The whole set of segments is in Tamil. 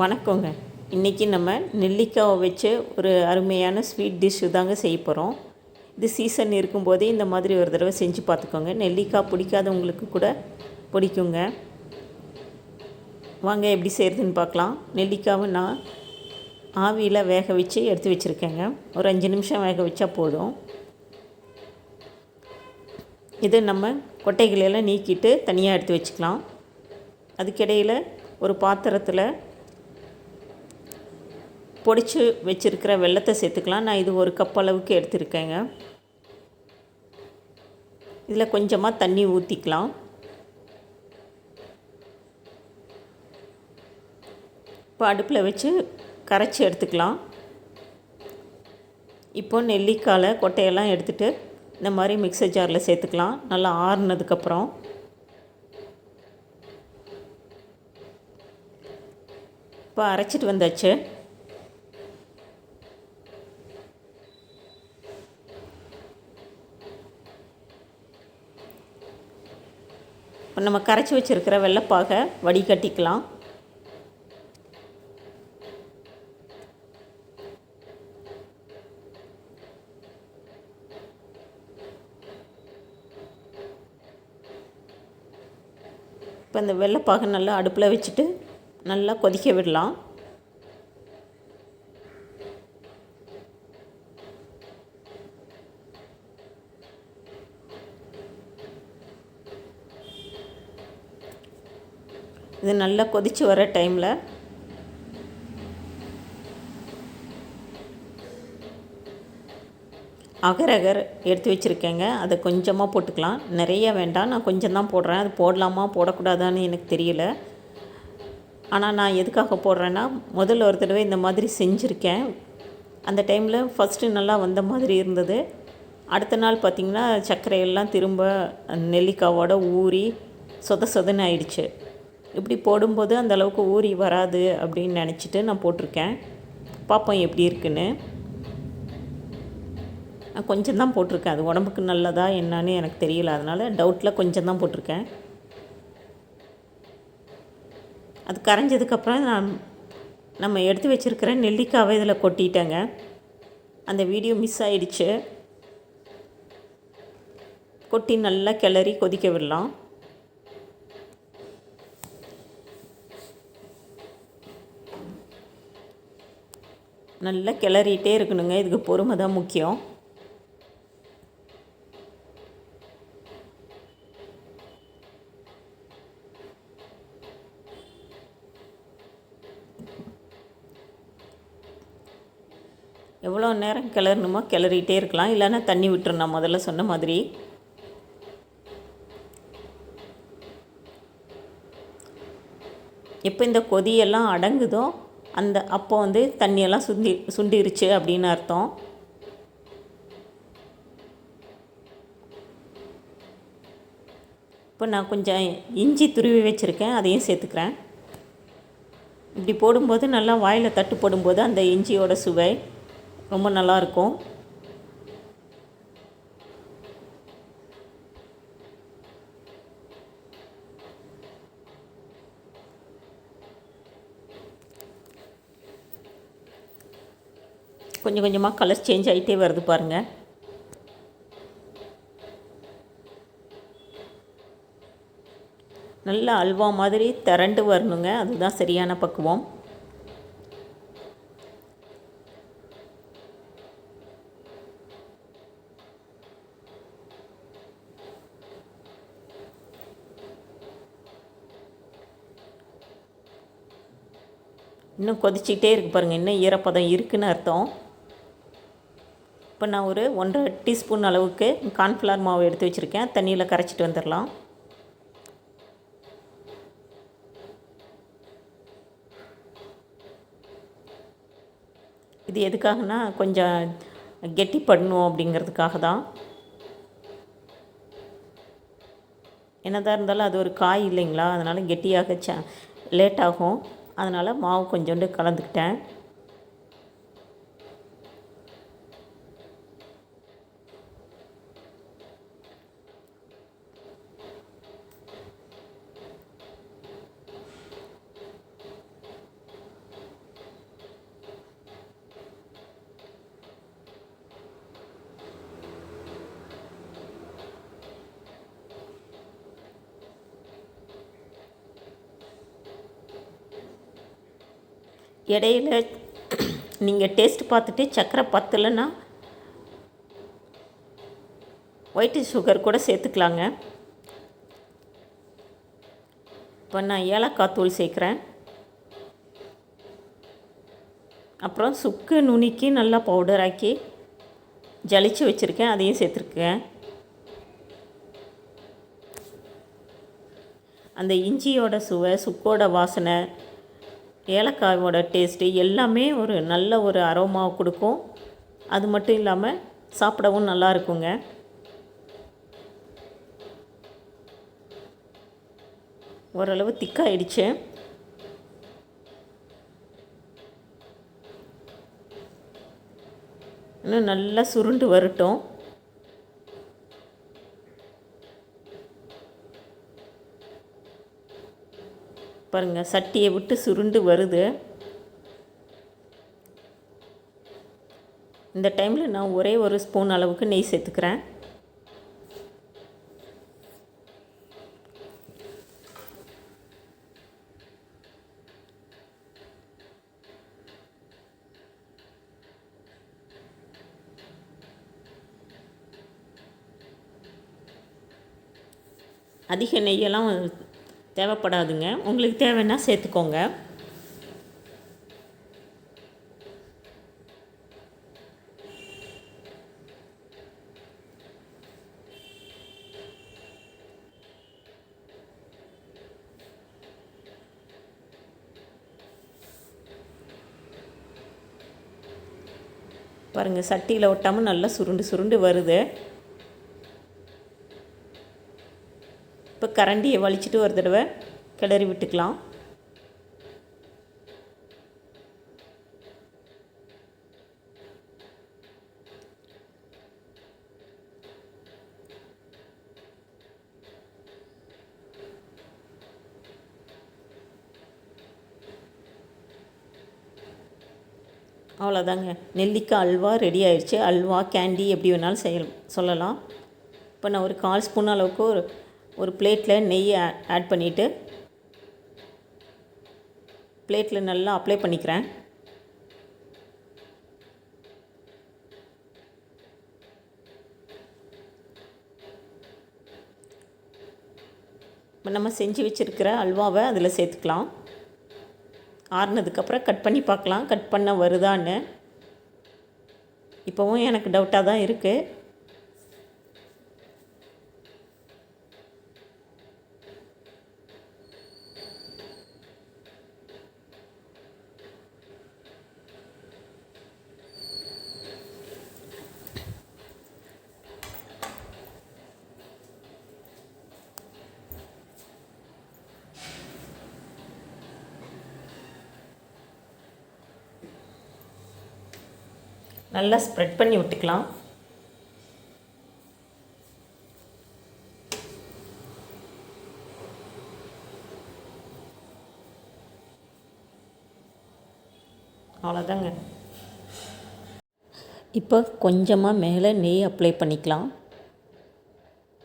வணக்கங்க. இன்றைக்கி நம்ம நெல்லிக்காவை வச்சு ஒரு அருமையான ஸ்வீட் டிஷ்ஷு தாங்க செய்ய போகிறோம் இது சீசன் இருக்கும்போதே இந்த மாதிரி ஒரு தடவை செஞ்சு பார்த்துக்கோங்க. நெல்லிக்காய் பிடிக்காதவங்களுக்கு கூட பிடிக்குங்க. வாங்க எப்படி செய்கிறதுன்னு பார்க்கலாம். நெல்லிக்காவை நான் ஆவியில் வேக வச்சு எடுத்து வச்சுருக்கேங்க. ஒரு அஞ்சு நிமிஷம் வேக வச்சா போதும். இதை நம்ம கொட்டைகளெல்லாம் நீக்கிட்டு தனியாக எடுத்து வச்சுக்கலாம். அதுக்கிடையில் ஒரு பாத்திரத்தில் பொடிச்சு வச்சுருக்கிற வெள்ளத்தை சேர்த்துக்கலாம். நான் இது ஒரு கப் அளவுக்கு எடுத்திருக்கேங்க. இதில் கொஞ்சமாக தண்ணி ஊற்றிக்கலாம். இப்போ அடுப்பில் வச்சு கரைச்சி எடுத்துக்கலாம். இப்போ நெல்லிக்காயில் கொட்டையெல்லாம் எடுத்துகிட்டு இந்த மாதிரி மிக்சர் ஜாரில் சேர்த்துக்கலாம். நல்லா ஆறுனதுக்கப்புறம். இப்போ அரைச்சிட்டு வந்தாச்சு. நம்ம கரைச்சி வச்சுருக்கிற வெள்ளைப்பாகை வடிகட்டிக்கலாம். இப்போ இந்த வெள்ளைப்பாகை நல்லா அடுப்பில் வச்சுட்டு நல்லா கொதிக்க விடலாம். இது நல்லா கொதித்து வர டைமில். அகரகர் எடுத்து வச்சுருக்கேங்க. அதை கொஞ்சமாக போட்டுக்கலாம். நிறைய வேண்டாம். நான் கொஞ்சம் தான் போடுறேன். அது போடலாமா போடக்கூடாதான்னு எனக்கு தெரியல. ஆனால் நான் எதுக்காக போடுறேன்னா முதல்ல ஒரு தடவை இந்த மாதிரி செஞ்சுருக்கேன். அந்த டைமில் ஃபஸ்ட்டு நல்லா வந்த மாதிரி இருந்தது. அடுத்த நாள் பார்த்திங்கன்னா சர்க்கரையெல்லாம் திரும்ப நெல்லிக்காவோட ஊறி சொத சொதன்னு ஆயிடுச்சு. இப்படி போடும்போது அந்த அளவுக்கு ஊறி வராது அப்படின்னு நினச்சிட்டு நான் போட்டிருக்கேன். பார்ப்போம் எப்படி இருக்குன்னு. நான் கொஞ்சம் தான் போட்டிருக்கேன். அது உடம்புக்கு நல்லதா என்னன்னு எனக்கு தெரியல. அதனால் டவுட்டில் கொஞ்சம் தான் போட்டிருக்கேன். அது கரைஞ்சதுக்கப்புறம் நான் நம்ம எடுத்து வச்சுருக்கிற நெல்லிக்காவை இதில் கொட்டிட்டேங்க. அந்த வீடியோ மிஸ் ஆகிடுச்சு கொட்டி நல்லா கிளறி கொதிக்க விடலாம். நல்லா கிளறிட்டே இருக்கணுங்க. இதுக்கு பொறுமை தான் முக்கியம். எவ்வளோ நேரம் கிளறணுமோ கிளறிட்டே இருக்கலாம். இல்லைன்னா தண்ணி விட்டுறணும் முதல்ல சொன்ன மாதிரி. எப்போ இந்த கொதியெல்லாம் அடங்குதோ அந்த அப்போ வந்து தண்ணியெல்லாம் சுண்டி சுண்டிருச்சு அப்படின்னு அர்த்தம். இப்போ நான் கொஞ்சம் இஞ்சி துருவி வச்சுருக்கேன் அதையும் சேர்த்துக்கிறேன். இப்படி போடும்போது நல்லா வாயில் தட்டு போடும்போது அந்த இஞ்சியோட சுவை ரொம்ப நல்லாயிருக்கும் கொஞ்சம் கொஞ்சமாக கலர் சேஞ்ச் ஆகிட்டே வருது பாருங்கள் நல்லா அல்வா மாதிரி திரண்டு வரணுங்க. அதுதான் சரியான பக்குவம். இன்னும் கொதிச்சிக்கிட்டே இருக்கு பாருங்கள் இன்னும் ஈரப்பதம் இருக்குன்னு அர்த்தம். இப்போ நான் ஒரு ஒன்றரை டீஸ்பூன் அளவுக்கு கார்ன்ஃப்ளவர் மாவு எடுத்து வச்சுருக்கேன். தண்ணியில் கரைச்சிட்டு வந்துடலாம். இது எதுக்காகனா கொஞ்சம் கெட்டி பண்ணணும் அப்படிங்கிறதுக்காக தான். என்னதான் இருந்தாலும் அது ஒரு காய் இல்லைங்களா? அதனால் கெட்டியாக ச லேட் ஆகும் அதனால் மாவு கொஞ்சோண்டு கலந்துக்கிட்டேன். இடையில நீங்கள் டேஸ்ட் பார்த்துட்டு சர்க்கரை பத்தலைன்னா ஒயிட் சுகர் கூட சேர்த்துக்கலாங்க. இப்போ நான் ஏலக்காய் தூள் சேர்க்குறேன். அப்புறம் சுக்கு நுணுக்கி நல்லா பவுடர் ஆக்கி ஜலிச்சு வச்சுருக்கேன் அதையும் சேர்த்துருக்கேன். அந்த இஞ்சியோட சுவை சுக்கோட வாசனை ஏலக்காயோட டேஸ்ட்டு எல்லாமே ஒரு நல்ல ஒரு அரோமாவை கொடுக்கும். அது மட்டும் இல்லாமல் சாப்பிடவும் நல்லா இருக்குங்க. ஓரளவு திக்காயிடுச்சு இன்னும் நல்லா சுருண்டு வரட்டும். பாருங்கள் சட்டியை விட்டு சுருண்டு வருது. இந்த டைமில் நான் ஒரே ஒரு ஸ்பூன் அளவுக்கு நெய் சேர்த்துக்கிறேன். அதிக நெய்யெல்லாம் தேவைப்படாதுங்க. உங்களுக்கு தேவைன்னா சேர்த்துக்கோங்க. பாருங்கள் சட்டியில் ஒட்டாமல் நல்லா சுருண்டு சுருண்டு வருது. கரண்டியை வலிச்சிட்டு ஒரு தடவை கிளறி விட்டுக்கலாம். அவ்வளோதாங்க நெல்லிக்காய் அல்வா ரெடி ஆயிடுச்சு. அல்வா கேண்டி எப்படி வேணாலும் செய்ய சொல்லலாம். இப்போ நான் ஒரு கால் ஸ்பூன் அளவுக்கு ஒரு ஒரு பிளேட்டில் நெய்யை ஆட் பண்ணிவிட்டு பிளேட்டில் நல்லா அப்ளை பண்ணிக்கிறேன். இப்போ நம்ம செஞ்சு வச்சுருக்கிற அல்வாவை அதில் சேர்த்துக்கலாம். ஆறுனதுக்கப்புறம் கட் பண்ணி பார்க்கலாம். கட் பண்ண வருதான்னு. இப்போவும் எனக்கு டவுட்டாக தான் இருக்குது. நல்லா ஸ்ப்ரெட் பண்ணி விட்டுக்கலாம். அவ்வளோதாங்க இப்போ கொஞ்சமாக மேலே நெய் அப்ளை பண்ணிக்கலாம்.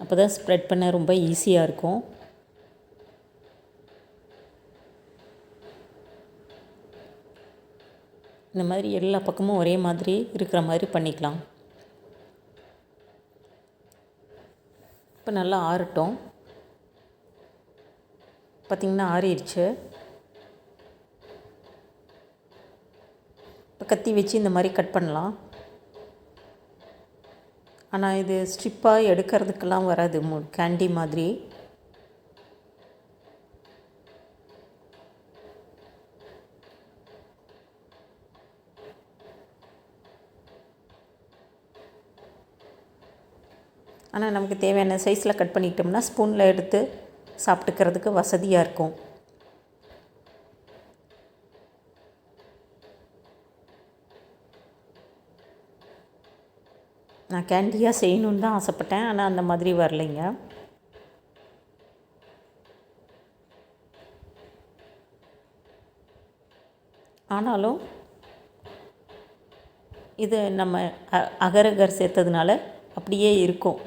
அப்போ தான் ஸ்ப்ரெட் பண்ண ரொம்ப ஈஸியாக இருக்கும். இந்த மாதிரி எல்லா பக்கமும் ஒரே மாதிரி இருக்கிற மாதிரி பண்ணிக்கலாம். இப்போ நல்லா ஆறட்டும். பார்த்திங்கன்னா ஆறிடுச்சு. இப்போ கத்தி வச்சு இந்த மாதிரி கட் பண்ணலாம். ஆனால் இது ஸ்ட்ரிப்பாக எடுக்கிறதுக்கெல்லாம் வராது கேண்டி மாதிரி. ஆனால் நமக்கு தேவையான சைஸில் கட் பண்ணிக்கிட்டோம்னா ஸ்பூனில் எடுத்து சாப்பிட்டுக்கிறதுக்கு வசதியாக இருக்கும். நான் கேண்டியாக செய்யணுன்னு தான் ஆசைப்பட்டேன். ஆனால் அந்த மாதிரி வரலைங்க. ஆனாலும் இது நம்ம அகரகர் சேர்த்ததுனால அப்படியே இருக்கும்.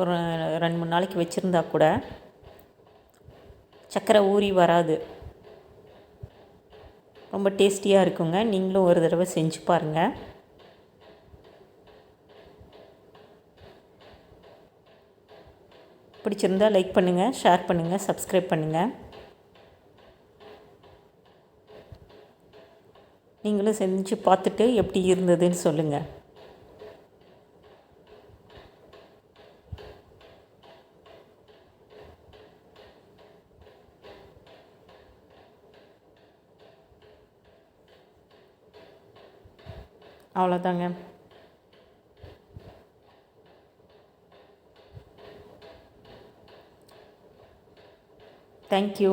ஒரு ரெண்டு மூணு நாளைக்கு வச்சுருந்தா கூட சர்க்கரை ஊறி வராது. ரொம்ப டேஸ்டியாக இருக்குங்க. நீங்களும் ஒரு தடவை செஞ்சு பாருங்கள் பிடிச்சிருந்தா லைக் பண்ணுங்கள் ஷேர் பண்ணுங்கள் சப்ஸ்கிரைப் பண்ணுங்கள் நீங்களும் செஞ்சு பார்த்துட்டு எப்படி இருந்ததுன்னு சொல்லுங்கள் அவ்வளோதாங்க தேங்க்யூ